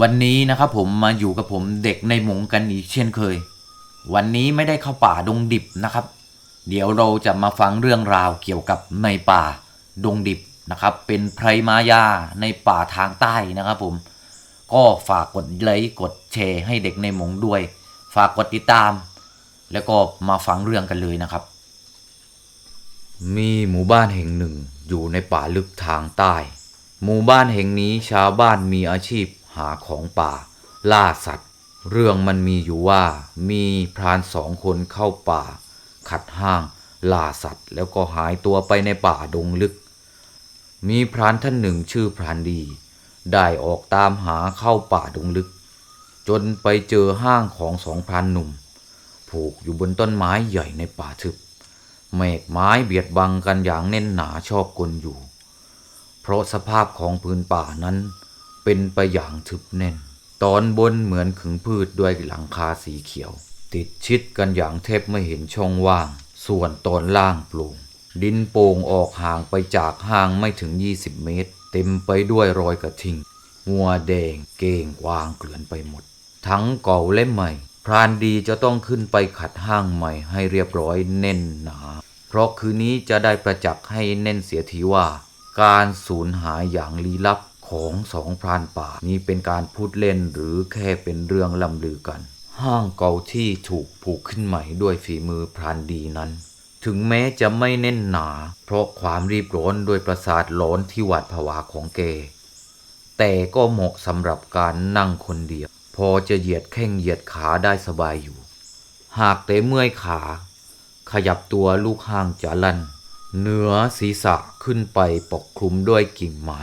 วันนี้นะครับผมมาอยู่กับผมเด็กในหมงกันอีกเช่นเคย วันนี้ไม่ได้เข้าป่าดงดิบนะครับ เดี๋ยวเราจะมาฟังเรื่องราวเกี่ยวกับในป่าดงดิบนะครับ เป็นไพรมายาในป่าทางใต้นะครับผม ก็ฝากกดไลค์กดแชร์ให้เด็กในหมงด้วย ฝากกดติดตาม แล้วก็มาฟังเรื่องกันเลยนะครับ มีหมู่บ้านแห่งหนึ่งอยู่ในป่าลึกทางใต้ หมู่บ้านแห่งนี้ชาวบ้านมีอาชีพ หาของป่า ล่าสัตว์ เรื่องมันมีอยู่ว่ามีพรานสองคนเข้าป่า ขัดห้างล่าสัตว์ แล้วก็หายตัวไปในป่าดงลึก มีพรานท่านหนึ่งชื่อพรานดี ได้ออกตามหาเข้าป่าดงลึก จนไปเจอห้างของสองพรานหนุ่ม ผูกอยู่บนต้นไม้ใหญ่ในป่าทึบเมฆไม้เบียดบังกันอย่างแน่นหนาชอบกลอยู่ เพราะสภาพของพื้นป่านั้น เป็นไปอย่างทึบแน่น ตอนบนเหมือนขึงพืชด้วยหลังคาสีเขียว ติดชิดกันอย่างแทบไม่เห็นช่องว่าง ส่วนตอนล่างโปร่งดินโป่งออกห่างไปจากห้างไม่ถึง 20 เมตร เต็มไปด้วยรอยกระทิงงัวแดงเก้งวางเกลื่อนไปหมด ทั้งเก่าและใหม่ พรานดีจะต้องขึ้นไปขัดห้างใหม่ให้เรียบร้อยแน่นหนา เพราะคืนนี้จะได้ประจักษ์ให้แน่นเสียทีว่า การสูญหายอย่างลี้ลับ ของสองพรานป่านี้เป็นการพูดเล่นหรือแค่เป็นเรื่องล่ำลือกัน ห้างเก่าที่ถูกผูกขึ้นใหม่ด้วยฝีมือพรานดีนั้น ถึงแม้จะไม่แน่นหนา เพราะความรีบร้อนด้วยประสาทร้อนที่หวาดผวาของแกแต่ก็เหมาะสำหรับการนั่งคนเดียว พอจะเหยียดแข้งเหยียดขาได้สบายอยู่ หากแต่เมื่อยขา ขยับตัวลูกห้างจะลั่นเหนือศีรษะขึ้นไปปกคลุมด้วยกิ่งไม้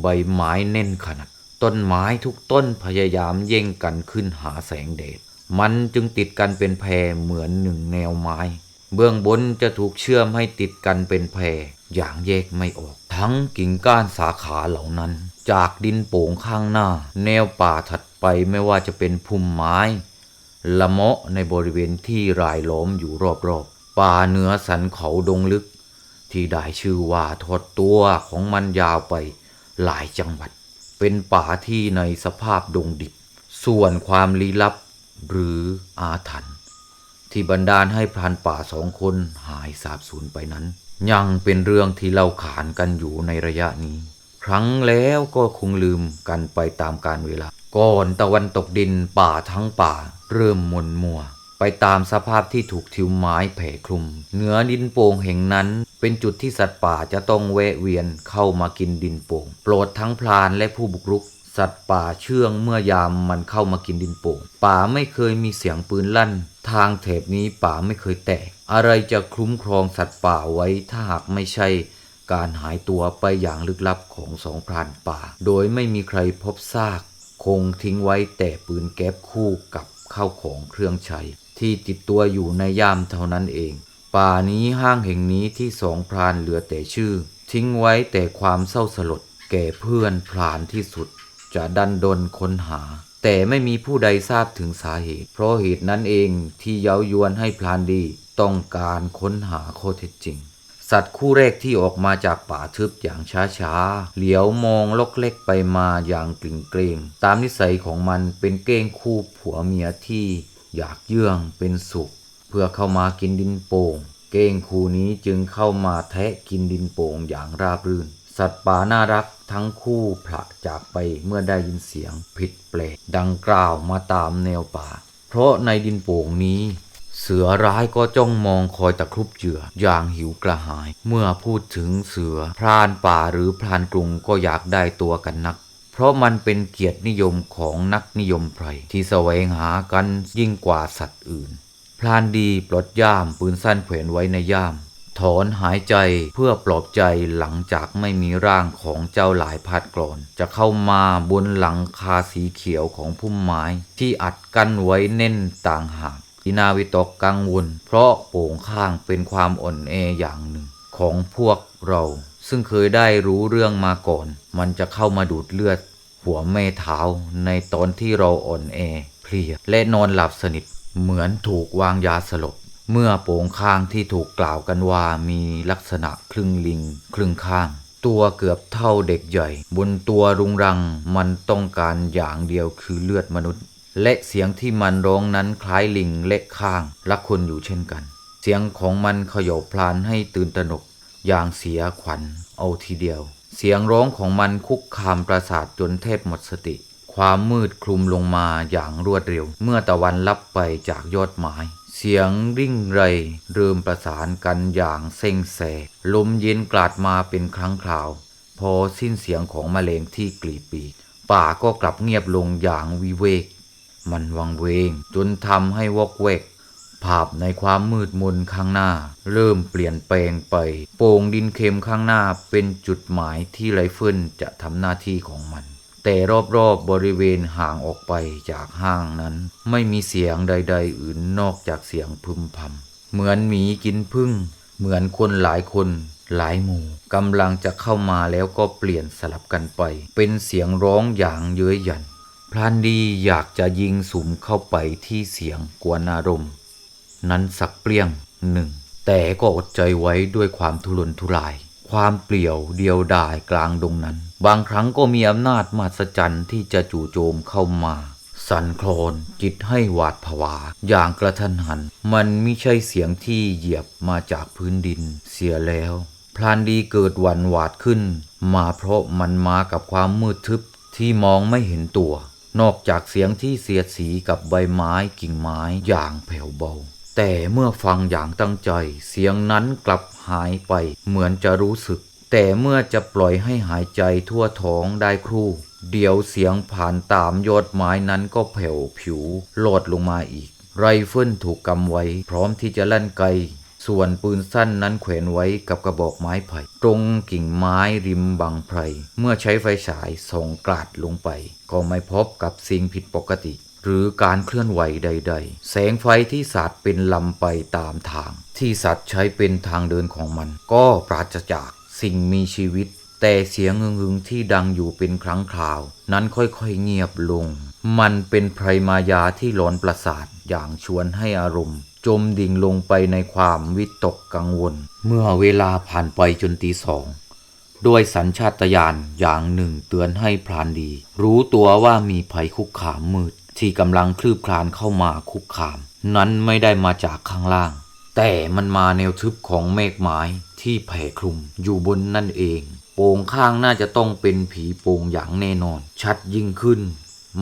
ใบไม้แน่นขนาดต้นไม้ทุกต้นพยายามแย่งกันขึ้นหาแสงแดดมันจึงติดกันเป็นแพรเหมือนหนึ่งแนวไม้ เบื้องบนจะถูกเชื่อมให้ติดกันเป็นแพรอย่างแยกไม่ออก ทั้งกิ่งก้านสาขาเหล่านั้น จากดินโป่งข้างหน้า แนวป่าถัดไปไม่ว่าจะเป็นพุ่มไม้ ละเมาะในบริเวณที่รายล้อมอยู่รอบๆป่าเหนือสันเขาดงลึก ที่ได้ชื่อว่าทอดตัวของมันยาวไป หลายจังหวัด เป็นป่าที่ในสภาพดงดิบ ส่วนความลี้ลับหรืออาถรรพ์ที่บันดาลให้พรานป่าสองคนหายสาบสูญไปนั้น ยังเป็นเรื่องที่เล่าขานกันอยู่ในระยะนี้ ครั้งแล้วก็คงลืมกันไปตามกาลเวลา ก่อนตะวันตกดินป่าทั้งป่า เริ่มมนมัว ไปตามสภาพที่ถูกทิวไม้แผ่คลุม เหนือดินโป่งแห่งนั้น เป็นจุดที่สัตว์ป่าจะต้องแวะเวียนเข้ามากินดินโป่ง โปรดทั้งพลานและผู้บุกรุก สัตว์ป่าเชื่องเมื่อยามมันเข้ามากินดินโป่ง ป่าไม่เคยมีเสียงปืนลั่น ทางแถบนี้ป่าไม่เคยแตก อะไรจะคลุ้มครองสัตว์ป่าไว้ถ้าหากไม่ใช่การหายตัวไปอย่างลึกลับของสองพรานป่า โดยไม่มีใครพบซาก คงทิ้งไว้แต่ปืนแก๊ปคู่กับข้าวของเครื่องใช้ ที่ติดตัวอยู่ในยามเท่านั้นเอง ป่านี้ห้างแห่งนี้ที่สองพรานเหลือแต่ชื่อ ทิ้งไว้แต่ความเศร้าสลด แก่เพื่อนพรานที่สุด จะดันดนค้นหา แต่ไม่มีผู้ใดทราบถึงสาเหตุ เพราะเหตุนั้นเองที่เย้ายวนให้พรานดีต้องการค้นหาข้อเท็จจริง สัตว์คู่แรกที่ออกมาจากป่าทึบอย่างช้าๆ เหลียวมองลกเล็กไปมาอย่างกลิ่งเกรง ตามนิสัยของมันเป็นเก้งคู่ผัวเมียที่ อยากเยื่องเป็นสุข เพื่อเข้ามากินดินโป่ง เก้งคู่นี้จึงเข้ามาแทะกินดินโป่งอย่างราบรื่น สัตว์ป่าน่ารักทั้งคู่ผละจากไปเมื่อได้ยินเสียงผิดแปลกดังกล่าวมาตามแนวป่า เพราะในดินโป่งนี้เสือร้ายก็จ้องมองคอยตะครุบเหยื่ออย่างหิวกระหาย เมื่อพูดถึงเสือพรานป่าหรือพรานกรุงก็อยากได้ตัวกันนัก ราะมันเป็นเกียรตินิยมของนักนิยมไพรที่แสวงหากันยิ่งกว่าสัตว์อื่นพรานดีปลดย่ามปืนสั้นแขวนไว้ในย่าม ถอนหายใจเพื่อปลอบใจหลังจากไม่มีร่างของเจ้าหลายพัดกรอน จะเข้ามาบนหลังคาสีเขียวของพุ่มไม้ที่อัดกั้นไว้แน่นต่างหากที่นาวิตกกังวล เพราะโป่งข้างเป็นความอ่อนแออย่างหนึ่งของพวกเรา ซึ่งเคยได้รู้เรื่องมาก่อน มันจะเข้ามาดูดเลือด หัวแม่เท้าในตอนที่เราอ่อนแอเพลียและนอนหลับสนิทเหมือนถูกวางยาสลบ เมื่อโป่งข้างที่ถูกกล่าวกันว่ามีลักษณะครึ่งลิง ครึ่งข้าง ตัวเกือบเท่าเด็กใหญ่ บนตัวรุงรังมันต้องการอย่างเดียวคือเลือดมนุษย์ และเสียงที่มันร้องนั้นคล้ายลิงเละข้างรักคนอยู่เช่นกัน เสียงของมันขย่พลานให้ตื่นตระหนกอย่างเสียขวัญเอาทีเดียว เสียงร้องของมันคุกคามประสาทจนแทบหมดสติ ความมืดคลุมลงมาอย่างรวดเร็ว เมื่อตะวันลับไปจากยอดไม้เสียงริ่งไรเริ่มประสานกันอย่างเซ็งแส ลมเย็นกลาดมาเป็นครั้งคราว พอสิ้นเสียงของแมลงที่กรีดปีก ป่าก็กลับเงียบลงอย่างวิเวก มันวังเวงจนทำให้วอกเวก ภาพในความมืดมนข้างหน้า เริ่มเปลี่ยนแปลงไป โป่งดินเค็มข้างหน้าเป็นจุดหมายที่ไรเฟิลจะทำหน้าที่ของมัน แต่รอบๆบบริเวณห่างออกไปจากห้างนั้น ไม่มีเสียงใด ๆ อื่นนอกจากเสียงพึมพำเหมือนหมีกินพึ่ง เหมือนคนหลายคนหลายหมู่กำลังจะเข้ามาแล้วก็เปลี่ยนสลับกันไป เป็นเสียงร้องอย่างเย้ยหยันพรานดีอยากจะยิงสุ่มเข้าไปที่เสียงกวนอารมณ์ นั้นสักเปรี้ยงหนึ่งแต่ก็อดใจไว้ด้วยความทุรนทุราย ความเปลี่ยวเดียวดายกลางดงนั้น บางครั้งก็มีอำนาจมหัศจรรย์ที่จะจู่โจมเข้ามา สั่นคลอนจิตให้หวาดผวา อย่างกระทันหัน มันไม่ใช่เสียงที่เหยียบมาจากพื้นดิน เสียแล้ว พลานดีเกิดหวั่นหวาดขึ้น มาเพราะมันมากับความมืดทึบที่มองไม่เห็นตัว นอกจากเสียงที่เสียดสีกับใบไม้กิ่งไม้อย่างแผ่วเบา แต่เมื่อฟังอย่างตั้งใจ เสียงนั้นกลับหายไป เหมือนจะรู้สึก แต่เมื่อจะปล่อยให้หายใจทั่วท้องได้ครู่ เดี๋ยวเสียงผ่านตามยอดไม้นั้นก็แผ่วผิวโลดลงมาอีก ไรเฟิลถูกกำไว้ พร้อมที่จะลั่นไกส่วนปืนสั้นนั้นแขวนไว้กับกระบอกไม้ไผ่ ตรงกิ่งไม้ริมบังไพร เมื่อใช้ไฟฉายส่องกลาดลงไป ก็ไม่พบกับสิ่งผิดปกติ หรือการเคลื่อนไหวใด ๆ แสงไฟที่สาดเป็นลำไปตามทาง ที่สัตว์ใช้เป็นทางเดินของมัน ก็ปราศจากสิ่งมีชีวิต แต่เสียงงึงๆที่ดังอยู่เป็นครั้งคราว นั้นค่อยๆเงียบลง มันเป็นไพรมายาที่หลอนประสาทอย่างชวนให้อารมณ์ จมดิ่งลงไปในความวิตกกังวล เมื่อเวลาผ่านไปจนตีสองด้วยสัญชาตญาณอย่างหนึ่งเตือนให้พรานดี รู้ตัวว่ามีภัยคุกคามมืด ที่กำลังคลืบคลานเข้ามาคุกคาม นั้นไม่ได้มาจากข้างล่าง แต่มันมาแนวทึบของเมฆไม้ที่แผ่คลุมอยู่บนนั่นเอง โป่งข้างน่าจะต้องเป็นผีโป่งอย่างแน่นอน ชัดยิ่งขึ้น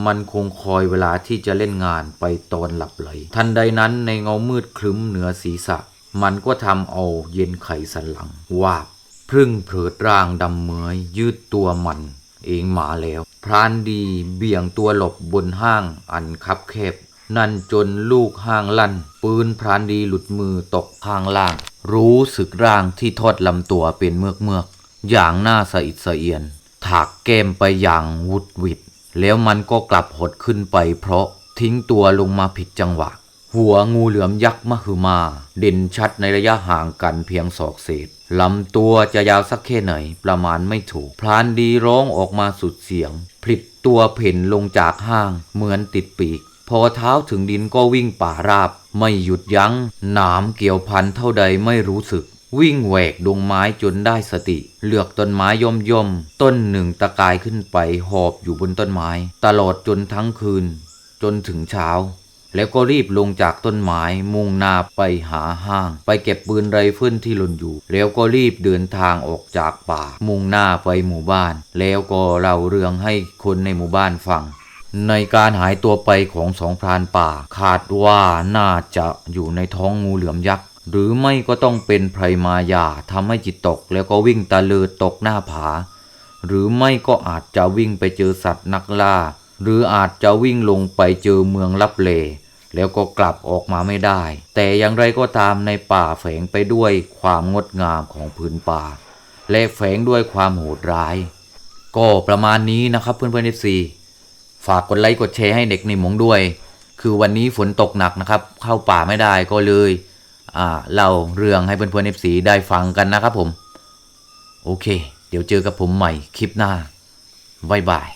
มันคงคอยเวลาที่จะเล่นงานไปตอนหลับไหล ทันใดนั้นในเงามืดครึ้มเหนือศีรษะ มันก็ทำเอาเย็นไขสันหลังวาบพึ่งเผิดร่างดำเมยยืดตัวมัน เองมาแล้ว พรานดีเบี่ยงตัวหลบบนห้างอันคับแคบ นั่นจนลูกห้างลั่น ปืนพรานดีหลุดมือตกข้างล่าง รู้สึกร่างที่ทอดลำตัวเป็นเมือกเมือกๆอย่างน่าสะอิดสะเอียน ถากแก้มไปอย่างวุดวิดแล้วมันก็กลับหดขึ้นไปเพราะทิ้งตัวลงมาผิดจังหวะ หัวงูเหลือมยักษ์มหึมา เด่นชัดในระยะห่างกันเพียงศอกเศษลำตัวจะยาวสักแค่ไหน ประมาณไม่ถูก พลานดีร้องออกมาสุดเสียง พลิดตัวเพ่นลงจากห้าง เหมือนติดปีก พอเท้าถึงดินก็วิ่งป่าราบ ไม่หยุดยัง้ง หนามเกี่ยวพันเท่าใดไม่รู้สึก วิ่งแหวกดงไม้จนได้สติ เลือกต้นไม้ย่อมย่อม ต้นหนึ่งตะกายขึ้นไปหอบอยู่บนต้นไม้ ตลอดจนทั้งคืน จนถึงเช้า แล้วก็รีบลงจากต้นไม้มุ่งหน้าไปหาห้าง ไปเก็บปืนไรเฟิลที่หล่นอยู่ แล้วก็รีบเดินทางออกจากป่า มุ่งหน้าไปหมู่บ้าน แล้วก็เล่าเรื่องให้คนในหมู่บ้านฟังในการหายตัวไปของสองพรานป่า คาดว่าน่าจะอยู่ในท้องงูเหลือมยักษ์หรือไม่ก็ต้องเป็นไพรมายาทำให้จิตตกแล้วก็วิ่งตะเลิดตกหน้าผา หรือไม่ก็อาจจะวิ่งไปเจอสัตว์นักล่า หรืออาจจะวิ่งลงไปเจอเมืองลับเล แล้วก็กลับออกมาไม่ได้ แต่อย่างไรก็ตามในป่าแฝงไปด้วยความงดงามของพื้นป่า และแฝงด้วยความโหดร้าย ก็ประมาณนี้นะครับเพื่อนเพื่อนเอฟซีฝากกดไลค์กดแชร์ให้เด็กในหมงด้วย คือวันนี้ฝนตกหนักนะครับ เข้าป่าไม่ได้ก็เลยเล่าเรื่องให้เพื่อนเพื่อนเอฟซีได้ฟังกันนะครับผม โอเค เดี๋ยวเจอกับผมใหม่คลิปหน้าบ๊ายบาย